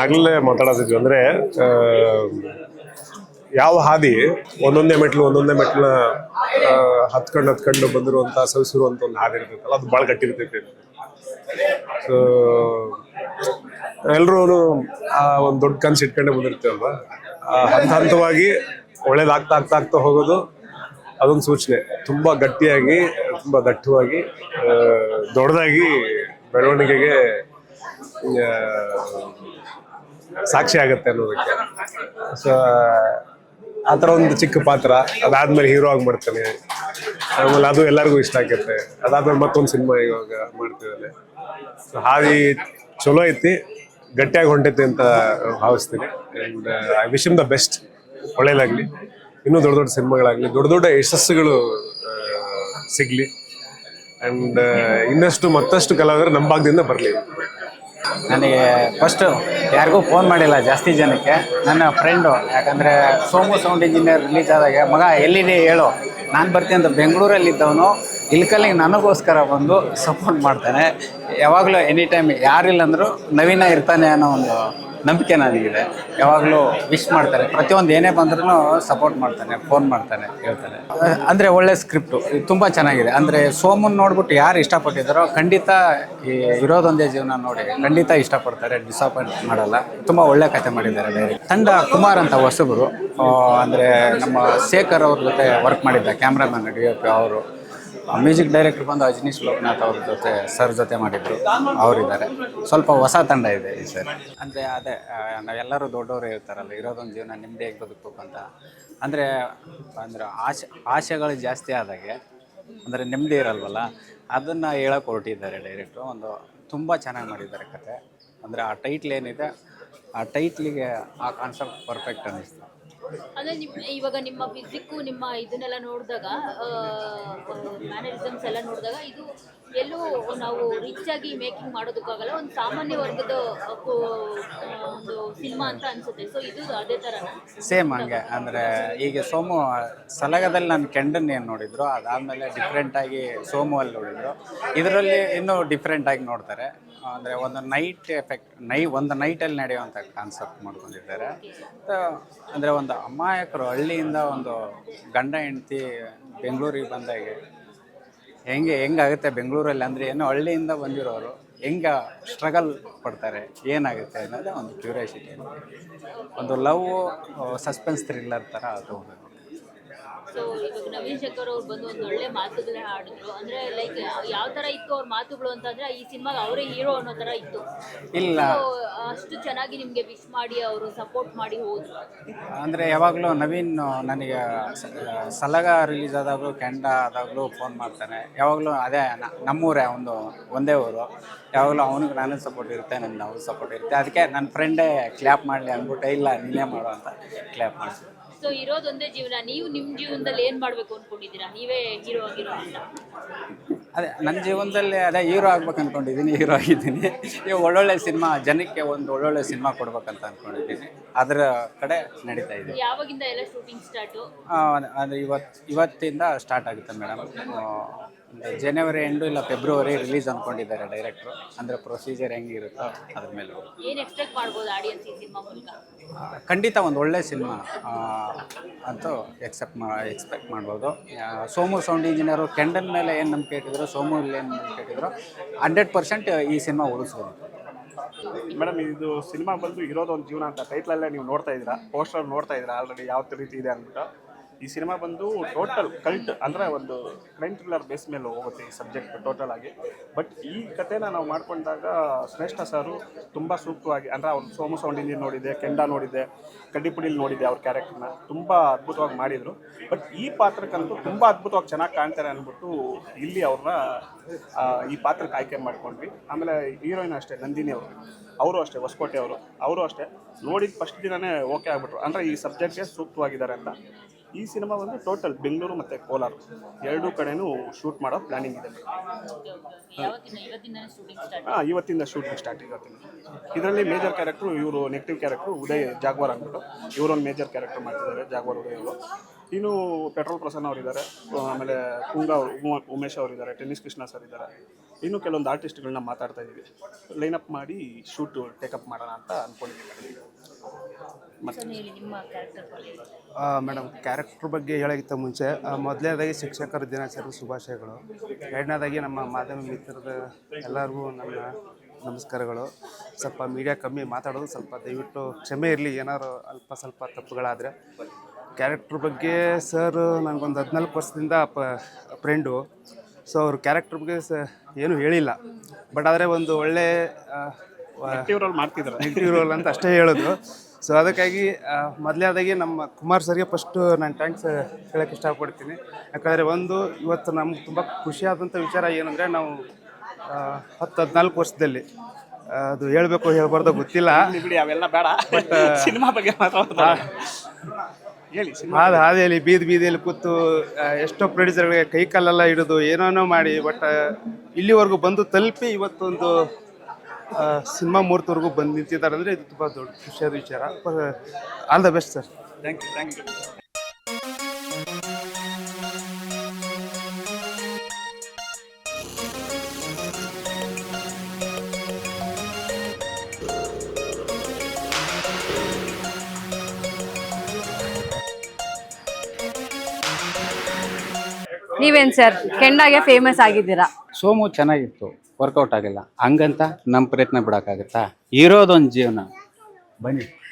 ಆಗ್ಲೇ ಮಾತಾಡೋದಿದ್ವಿ ಅಂದ್ರೆ ಯಾವ ಹಾದಿ ಒಂದೊಂದೇ ಮೆಟ್ಲು, ಒಂದೊಂದೇ ಮೆಟ್ಲನ್ನ ಹತ್ಕೊಂಡು ಹತ್ಕೊಂಡು ಬಂದಿರುವಂತ ಸವಿಸಿರುವಂತ ಒಂದು ಹಾದಿ ಇರ್ತೈತಲ್ಲ, ಅದು ಭಾಳ ಗಟ್ಟಿರ್ತೈತಿ ಸೊ ಎಲ್ರೂ ಆ ಒಂದು ದೊಡ್ಡ ಕನ್ಸು ಇಟ್ಕೊಂಡೇ ಬಂದಿರ್ತೇವಲ್ವ? ಆ ಹಂತ ಹಂತವಾಗಿ ಒಳ್ಳೇದಾಗ್ತಾ ಆಗ್ತಾ ಆಗ್ತಾ ಹೋಗೋದು ಅದೊಂದು ಸೂಚನೆ. ತುಂಬಾ ಗಟ್ಟಿಯಾಗಿ, ತುಂಬಾ ದಟ್ಟವಾಗಿ ದೊಡ್ಡದಾಗಿ ಬೆಳವಣಿಗೆಗೆ ಸಾಕ್ಷಿ ಆಗತ್ತೆ ಅನ್ನೋದಕ್ಕೆ. ಸೊ ಆ ಥರ ಒಂದು ಚಿಕ್ಕ ಪಾತ್ರ, ಅದಾದ್ಮೇಲೆ ಹೀರೋ ಆಗಿ ಮಾಡ್ತಾನೆ ಆಮೇಲೆ ಅದು ಎಲ್ಲರಿಗೂ ಇಷ್ಟ ಆಗುತ್ತೆ. ಅದಾದ್ಮೇಲೆ ಮತ್ತೊಂದು ಸಿನಿಮಾ ಇವಾಗ ಮಾಡ್ತಿದ್ದಾನೆ ಸೊ ಹಾದಿ ಚಲೋ ಐತಿ, ಗಟ್ಟಿಯಾಗಿ ಹೊಂಟೈತಿ ಅಂತ ಭಾವಿಸ್ತೀನಿ. And I wish him the best ಒಳ್ಳೇದಾಗಲಿ ಇನ್ನೂ ದೊಡ್ಡ ದೊಡ್ಡ ಸಿನಿಮಾಗಳಾಗಲಿ, ದೊಡ್ಡ ದೊಡ್ಡ ಯಶಸ್ಸುಗಳು ಸಿಗಲಿ. ಸಿಗ್ಲಿ ಆ್ಯಂಡ್ ಇನ್ನಷ್ಟು ಮತ್ತಷ್ಟು ಕಲಾವಿದರು ನಮ್ಮ ಭಾಗದಿಂದ ಬರಲಿ. ನನಗೆ ಫಸ್ಟು ಯಾರಿಗೂ ಫೋನ್ ಮಾಡಿಲ್ಲ ಜಾಸ್ತಿ ಜನಕ್ಕೆ. ನನ್ನ ಫ್ರೆಂಡು ಯಾಕಂದರೆ ಸೋಮು ಸೌಂಡ್ ಇಂಜಿನಿಯರ್ ರಿಲೀಸ್ ಆದಾಗ ಮಗ ಎಲ್ಲಿದೆ ಹೇಳು. ನಾನು ಬರ್ತೀನಿ ಅಂತ ಬೆಂಗಳೂರಲ್ಲಿದ್ದವನು. ಇಲ್ಕಲ್ಲಿಗೆ ನನಗೋಸ್ಕರ ಬಂದು ಸಪೋರ್ಟ್ ಮಾಡ್ತಾನೆ. ಯಾವಾಗಲೂ ಎನಿ ಟೈಮ್ ಯಾರಿಲ್ಲ ಅಂದರೂ ನವೀನ ಇರ್ತಾನೆ ಅನ್ನೋ ಒಂದು ನಂಬಿಕೆ ನನಗಿದೆ. ಯಾವಾಗಲೂ ವಿಶ್ ಮಾಡ್ತಾರೆ. ಪ್ರತಿಯೊಂದು ಏನೇ ಬಂದ್ರೂ ಸಪೋರ್ಟ್ ಮಾಡ್ತಾನೆ ಫೋನ್ ಮಾಡ್ತಾನೆ, ಹೇಳ್ತಾನೆ. ಅಂದರೆ ಒಳ್ಳೆ ಸ್ಕ್ರಿಪ್ಟು ತುಂಬ ಚೆನ್ನಾಗಿದೆ. ಅಂದರೆ ಸೋಮನ್ ನೋಡ್ಬಿಟ್ಟು ಯಾರು ಇಷ್ಟಪಟ್ಟಿದ್ದಾರೋ ಖಂಡಿತ ಈ ಇರೋದೊಂದೇ ಜೀವನ ನೋಡಿ ಖಂಡಿತ ಇಷ್ಟಪಡ್ತಾರೆ. ಡಿಸಪಾಯಿಂಟ್ ಮಾಡಲ್ಲ. ತುಂಬ ಒಳ್ಳೆ ಕತೆ ಮಾಡಿದ್ದಾರೆ ತಂಡ ಕುಮಾರ್ ಅಂತ ಹೊಸಬರು. ಅಂದರೆ ನಮ್ಮ ಶೇಖರ್ ಅವ್ರ ಜೊತೆ ವರ್ಕ್ ಮಾಡಿದ್ದ ಕ್ಯಾಮ್ರಾಮನ್ ಡಿ ಎ ಪಿ ಅವರು. ಮ್ಯೂಸಿಕ್ ಡೈರೆಕ್ಟರ್ ಬಂದು ಅಜನೀಶ್ ಲೋಕನಾಥ್ ಅವ್ರ ಜೊತೆ ಸರ್ ಜೊತೆ ಮಾಡಿದ್ರು. ಅವರಿದ್ದಾರೆ. ಸ್ವಲ್ಪ ಹೊಸ ತಂಡ ಇದೆ ಈ ಸರ್. ಅಂದರೆ ಅದೇ ನಾವೆಲ್ಲರೂ ದೊಡ್ಡವರು ಇರ್ತಾರಲ್ಲ ಇರೋದೊಂದು ಜೀವನ ನಿಮ್ಮದೇ ಬದುಕಬೇಕು ಅಂತ. ಅಂದರೆ, ಅಂದ್ರೆ ಆಶೆ ಆಸೆಗಳು ಜಾಸ್ತಿ ಆದಾಗೆ, ಅಂದರೆ ನೆಮ್ಮದಿ ಇರಲ್ವಲ್ಲ? ಅದನ್ನು ಹೇಳಕ್ಕೆ ಹೊರಟಿದ್ದಾರೆ ಡೈರೆಕ್ಟ್ರು. ಒಂದು ತುಂಬ ಚೆನ್ನಾಗಿ ಮಾಡಿದ್ದಾರೆ ಕತೆ. ಅಂದರೆ ಆ ಟೈಟ್ಲ್ ಏನಿದೆ, ಆ ಟೈಟ್ಲಿಗೆ ಆ ಕಾನ್ಸೆಪ್ಟ್ ಪರ್ಫೆಕ್ಟ್ ಅನ್ನಿಸ್ತು. ಅಂದ್ರೆ ನಿಮ್ ಇವಾಗ ನಿಮ್ಮ ಫಿಸಿಕ್ಕು ನಿಮ್ಮ ಇದನ್ನೆಲ್ಲ ನೋಡಿದಾಗ ಮ್ಯಾನರಿಸಮ್ಸ್ ಎಲ್ಲ ನೋಡಿದಾಗ ಇದು ಎಲ್ಲೂ ನಾವು ರಿಚ್ ಆಗಿ ಮೇಕಿಂಗ್ ಮಾಡೋದಕ್ಕಾಗಲ್ಲ ಒಂದು ಸಾಮಾನ್ಯ ವರ್ಗದ ಒಂದು ಸಿನಿಮಾ ಅಂತ ಅನ್ಸುತ್ತೆ. ಸೊ ಇದು ಅದೇ ಥರನ ಸೇಮ್ ಹಂಗೆ. ಅಂದರೆ ಈಗ ಸೋಮು ಸಲಗದಲ್ಲಿ ನಾನು ಕೆಂಡನ್ ಏನು ನೋಡಿದ್ರು ಅದಾದಮೇಲೆ ಡಿಫ್ರೆಂಟಾಗಿ ಸೋಮು ಅಲ್ಲಿ ನೋಡಿದ್ರು. ಇದರಲ್ಲಿ ಇನ್ನೂ ಡಿಫ್ರೆಂಟಾಗಿ ನೋಡ್ತಾರೆ. ಅಂದರೆ ಒಂದು ನೈಟ್ ಎಫೆಕ್ಟ್ ನೈ ಒಂದು ನೈಟಲ್ಲಿ ನಡೆಯುವಂಥ ಕಾನ್ಸೆಪ್ಟ್ ಮಾಡ್ಕೊಂಡಿದ್ದಾರೆ. ಅಂದರೆ ಒಂದು ಅಮಾಯಕರು ಹಳ್ಳಿಯಿಂದ ಒಂದು ಗಂಡ ಹೆಂಡತಿ ಬೆಂಗಳೂರಿಗೆ ಬಂದಾಗ ಹೆಂಗೆ ಹೆಂಗಾಗುತ್ತೆ ಬೆಂಗಳೂರಲ್ಲಿ ಅಂದರೆ ಏನೋ ಹಳ್ಳಿಯಿಂದ ಬಂದಿರೋರು ಹೆಂಗೆ ಸ್ಟ್ರಗಲ್ ಪಡ್ತಾರೆ, ಏನಾಗುತ್ತೆ ಅನ್ನೋದೇ ಒಂದು ಕ್ಯೂರಿಯಾಸಿಟಿ ಒಂದು ಲವ್ ಸಸ್ಪೆನ್ಸ್ ಥ್ರಿಲ್ಲರ್ ಥರ ಅದು. ಸೊ ಇವಾಗ ನವೀನ್ ಶಂಕರ್ ಅವ್ರು ಬಂದು ಒಂದು ಒಳ್ಳೆ ಮಾತುಗಳೇ ಹಾಡಿದ್ರು. ಅಂದ್ರೆ ಲೈಕ್ ಯಾವ ತರ ಇತ್ತು ಅವ್ರ ಮಾತುಗಳು ಅಂತಂದ್ರೆ ಈ ಸಿನಿಮಾಗ ಅವರೇ ಹೀರೋ ಅನ್ನೋ ತರ ಇತ್ತು. ಇಲ್ಲ. So, ಅಷ್ಟು ಚೆನ್ನಾಗಿ ನಿಮ್ಗೆ ವಿಶ್ ಮಾಡಿ ಅವರು ಸಪೋರ್ಟ್ ಮಾಡಿ ಹೋದ್ರು. ಅಂದರೆ ಯಾವಾಗಲೂ ನವೀನ್ ನನಗೆ ಸ- ಸಲಗ ರಿಲೀಸ್ ಆದಾಗಲೂ ಕೆಂಡ ಆದಾಗಲೂ ಫೋನ್ ಮಾಡ್ತಾನೆ. ಯಾವಾಗಲೂ ಅದೇ ನ- ನಮ್ಮೂರೇ ಒಂದು ಒಂದೇ ಊರು. ಯಾವಾಗಲೂ ಅವನಿಗೆ ನಾನು ಸಪೋರ್ಟ್ ಇರುತ್ತೆ ನನ್ನ ಸಪೋರ್ಟ್ ಇರುತ್ತೆ. ಅದಕ್ಕೆ ನನ್ನ ಫ್ರೆಂಡೇ ಕ್ಲ್ಯಾಪ್ ಮಾಡಲಿ ಅಂದ್ಬಿಟ್ಟೆ ಇಲ್ಲ ನೀನೇ ಮಾಡು ಅಂತ ಕ್ಲ್ಯಾಪ್ ಮಾಡಿಸಿ ಸೊ ಇರೋದೊಂದೇ ಜೀವನ. ನೀವು ನಿಮ್ಮ ಜೀವನದಲ್ಲಿ ಏನು ಮಾಡಬೇಕು ಅನ್ಕೊಂಡಿದ್ದೀರಾ? ನೀವೇ ಹೀರೋ ಆಗಿರೋ ಅಂತ. ಅದೇ ನನ್ನ ಜೀವನದಲ್ಲಿ ಅದೇ ಹೀರೋ ಆಗ್ಬೇಕು ಅಂದ್ಕೊಂಡಿದ್ದೀನಿ ಹೀರೋ ಆಗಿದ್ದೀನಿ. ಈಗ ಒಳ್ಳೊಳ್ಳೆ ಸಿನಿಮಾ, ಜನಕ್ಕೆ ಒಂದು ಒಳ್ಳೊಳ್ಳೆ ಸಿನಿಮಾ ಕೊಡ್ಬೇಕಂತ ಅಂದ್ಕೊಂಡಿದ್ದೀನಿ ಅದರ ಕಡೆ ನಡೀತಾ ಇದೆ. ಯಾವಾಗಿಂದ ಎಲ್ಲ ಶೂಟಿಂಗ್ ಸ್ಟಾರ್ಟ್ ಅಂದರೆ ಇವತ್ತು ಇವತ್ತಿಂದ ಸ್ಟಾರ್ಟ್ ಆಗುತ್ತೆ ಮೇಡಮ್ ಜನವರಿ ಎಂಡು ಇಲ್ಲ ಫೆಬ್ರವರಿ ರಿಲೀಸ್ ಅಂದ್ಕೊಂಡಿದ್ದಾರೆ ಡೈರೆಕ್ಟ್ರು ಅಂದರೆ ಪ್ರೊಸೀಜರ್ ಹೆಂಗಿರುತ್ತೋ ಅದ್ರ ಮೇಲೆ. ಹೋಗುತ್ತೆ. ಏನ್ ಎಕ್ಸ್ಪೆಕ್ಟ್ ಮಾಡ್ಬೋದು ಆಡಿಯನ್ಸ್ ಈ ಸಿನಿಮಾ ಮೂಲಕ? ಆ, ಖಂಡಿತ ಒಂದು ಒಳ್ಳೆ ಸಿನಿಮಾ ಅಂತೂ ಎಕ್ಸೆಪ್ಟ್ ಮಾ ಎಕ್ಸ್ಪೆಕ್ಟ್ ಮಾಡ್ಬೋದು. ಆ, ಸೋಮು ಸೌಂಡ್ ಇಂಜಿನಿಯರು ಕೆಂಡನ್ ಮೇಲೆ ಏನು ನಂಬಿಕೆ ಇಟ್ಟಿದ್ರು ಸೋಮು ಏನು ನಂಬಿಕೆ ಇಟ್ಟಿದ್ರು ಹಂಡ್ರೆಡ್ ಪರ್ಸೆಂಟ್ ಈ ಸಿನಿಮಾ ಉಳಿಸ್ಬೋದು. ಮೇಡಮ್, ಇದು ಸಿನಿಮಾ ಬಂದು ಇರೋದೊಂದು ಜೀವನ ಅಂತ ಟೈಟ್ಲಲ್ಲೇ ನೀವು ನೋಡ್ತಾ ಇದ್ದೀರಾ? ಪೋಸ್ಟರ್ ನೋಡ್ತಾ ಇದ್ದೀರಾ? ಆಲ್ರೆಡಿ ಯಾವ ರೀತಿ ಇದೆ ಅಂದ್ಬಿಟ್ಟು? ಈ ಸಿನಿಮಾ ಬಂದು ಟೋಟಲ್ ಕಲ್ಟ್ ಅಂದರೆ ಒಂದು ಕ್ರೈಮ್ ಥ್ರಿಲ್ಲರ್ ಬೇಸ್ ಮೇಲೆ ಹೋಗುತ್ತೆ ಈ ಸಬ್ಜೆಕ್ಟ್ ಟೋಟಲ್ ಆಗಿ. ಬಟ್ ಈ ಕಥೆನ ನಾವು ಮಾಡ್ಕೊಂಡಾಗ ಶ್ರೇಷ್ಠ ಸಾರು ತುಂಬ ಸೂಕ್ತವಾಗಿ ಅಂದರೆ ಅವ್ರು ಸೋಮು ಸೌಂಡ್ ಇಂಜಿನ್ ನೋಡಿದೆ, ಕೆಂಡ ನೋಡಿದೆ, ಕಡ್ಡಿಪುಡಿಲಿ ನೋಡಿದೆ ಅವ್ರ ಕ್ಯಾರೆಕ್ಟರ್ನ ತುಂಬ ಅದ್ಭುತವಾಗಿ ಮಾಡಿದರು. ಬಟ್ ಈ ಪಾತ್ರಕ್ಕಂತೂ ತುಂಬ ಅದ್ಭುತವಾಗಿ ಚೆನ್ನಾಗಿ ಕಾಣ್ತಾರೆ ಅಂದ್ಬಿಟ್ಟು ಇಲ್ಲಿ ಅವ್ರನ್ನ ಈ ಪಾತ್ರಕ್ಕೆ ಆಯ್ಕೆ ಮಾಡ್ಕೊಂಡ್ವಿ. ಆಮೇಲೆ ಹೀರೋಯಿನ್ ಅಷ್ಟೇ, ನಂದಿನಿ ಅವರು. ಅವರು ಅಷ್ಟೇ, ಹೊಸಕೋಟೆ ಅವರು. ಅವರು ಅಷ್ಟೇ. ನೋಡಿದ ಫಸ್ಟ್ ದಿನವೇ ಓಕೆ ಆಗ್ಬಿಟ್ರು. ಅಂದರೆ ಈ ಸಬ್ಜೆಕ್ಟ್ಗೆ ಸೂಕ್ತವಾಗಿದ್ದಾರೆ ಅಂತ. ಈ ಸಿನಿಮಾ ಬಂದು ಟೋಟಲ್ ಬೆಂಗಳೂರು ಮತ್ತು ಕೋಲಾರ ಎರಡೂ ಕಡೆನೂ ಶೂಟ್ ಮಾಡೋ ಪ್ಲಾನಿಂಗ್ ಇದೆ. ಹಾಂ ಇವತ್ತಿಂದ ಶೂಟಿಂಗ್ ಸ್ಟಾರ್ಟ್ ಇವತ್ತಿಂದ. ಇದರಲ್ಲಿ ಮೇಜರ್ ಕ್ಯಾರೆಕ್ಟ್ರು ಇವರು ನೆಗೆಟಿವ್ ಕ್ಯಾರೆಕ್ಟ್ರು ಉದಯ್ ಜಾಗ್ವಾರ್ ಅಂದ್ಬಿಟ್ಟು. ಇವರೊಂದು ಮೇಜರ್ ಕ್ಯಾರೆಕ್ಟರ್ ಮಾಡ್ತಿದ್ದಾರೆ ಜಾಗ್ವಾರ್ ಉದಯ್ ಅವರು ಇನ್ನು ಪೆಟ್ರೋಲ್ ಪ್ರಸನ್ನ ಅವರಿದ್ದಾರೆ ಆಮೇಲೆ ಕುಂಗ ಅವರು ಉಮ- ಉಮೇಶ್ ಅವರಿದ್ದಾರೆ ಟೆನ್ನಿಸ್ ಕೃಷ್ಣ ಸರ್ ಇದ್ದಾರೆ. ಇನ್ನು ಕೆಲವೊಂದು ಆರ್ಟಿಸ್ಟ್ಗಳನ್ನ ಮಾತಾಡ್ತಾ ಇದ್ದೀವಿ ಅಪ್ ಮಾಡಿ ಶೂಟ್ ಟೇಕಪ್ ಮಾಡೋಣ ಅಂತ ಅಂದ್ಕೊಂಡಿದ್ದೀವಿ ಮೇಡಮ್ ಕ್ಯಾರೆಕ್ಟರ್ ಬಗ್ಗೆ ಹೇಳೋಕ್ಕಿಂತ ಮುಂಚೆ ಮೊದಲನೇದಾಗಿ ಶಿಕ್ಷಕರ ದಿನಾಚರಣೆ ಶುಭಾಶಯಗಳು. ಎರಡನೇದಾಗಿ ನಮ್ಮ ಮಾಧ್ಯಮ ಮಿತ್ರದ ಎಲ್ಲರಿಗೂ ನನ್ನ ನಮಸ್ಕಾರಗಳು. ಸ್ವಲ್ಪ ಮೀಡಿಯಾ ಕಮ್ಮಿ ಮಾತಾಡೋದು ಸ್ವಲ್ಪ ದಯವಿಟ್ಟು ಕ್ಷಮೆ ಇರಲಿ ಏನಾದ್ರು ಅಲ್ಪ ಸ್ವಲ್ಪ ತಪ್ಪುಗಳಾದರೆ. ಕ್ಯಾರೆಕ್ಟ್ರ್ ಬಗ್ಗೆ ಸರ್ ನನಗೊಂದು ಹದಿನಾಲ್ಕು ವರ್ಷದಿಂದ ಪ ಫ್ರೆಂಡು ಸೊ ಅವ್ರ ಕ್ಯಾರೆಕ್ಟ್ರ್ ಬಗ್ಗೆ ಸ ಏನೂ ಹೇಳಿಲ್ಲ. ಬಟ್ ಆದರೆ ಒಂದು ಒಳ್ಳೆ ಆ, ವ- ಇವ್ರಲ್ಲಿ ಮಾಡ್ತಿದ್ದಾರೆ ನೆಗೆಟಿವ್ ರೋಲ್ ಅಂತ ಅಷ್ಟೇ ಹೇಳೋದು. ಸೊ ಅದಕ್ಕಾಗಿ ಮೊದಲೇದಾಗಿ ನಮ್ಮ ಕುಮಾರ್ ಸರ್ಗೆ ಫಸ್ಟು ನಾನು ಥ್ಯಾಂಕ್ಸ್ ಹೇಳೋಕ್ಕೆ ಇಷ್ಟಪಡ್ತೀನಿ. ಯಾಕಂದರೆ ಒಂದು ಇವತ್ತು ನಮ್ಗೆ ತುಂಬ ಖುಷಿಯಾದಂಥ ವಿಚಾರ ಏನಂದರೆ ನಾವು ಹತ್ತು ಹದಿನಾಲ್ಕು ವರ್ಷದಲ್ಲಿ ಅದು ಹೇಳಬೇಕು ಹೇಳ್ಬಾರ್ದು ಗೊತ್ತಿಲ್ಲ. ಬಿಡಿ ಅವೆಲ್ಲ ಬೇಡ. ಸಿನಿಮಾ ಬಗ್ಗೆ ಮಾತಾಡ್ತಾ ಹೇಳಿ ಅದು ಹಾದು ಹಾದಿಯಲ್ಲಿ ಬೀದಿ ಬೀದಿಯಲ್ಲಿ ಕೂತು ಎಷ್ಟೋ ಪ್ರೊಡ್ಯೂಸರ್ಗಳಿಗೆ ಕೈ ಕಾಲೆಲ್ಲ ಹಿಡಿದು ಏನೇನೋ ಮಾಡಿ ಬಟ್ ಇಲ್ಲಿವರೆಗೂ ಬಂದು ತಲುಪಿ ಇವತ್ತೊಂದು ಸಿನಿಮಾ ಮುಹೂರ್ತವರೆಗೂ ಬಂದು ನಿಂತಿದ್ದಾರೆ ಅಂದರೆ ಇದು ತುಂಬ ದೊಡ್ಡ ಖುಷಿಯಾದ ವಿಚಾರ. All the best sir thank you thank you ನೀವೇನ್ ಸರ್? ಕೆಂಡಾಗೆ ಫೇಮಸ್ ಆಗಿದ್ದೀರಾ? ಸೋಮು ಚೆನ್ನಾಗಿತ್ತು ವರ್ಕೌಟ್ ಆಗಿಲ್ಲ. ಹಂಗಂತ ನಮ್ಮ ಪ್ರಯತ್ನ ಬಿಡೋಕ್ಕಾಗತ್ತಾ? ಇರೋದೊಂದು ಜೀವನ. ಬನ್ನಿ.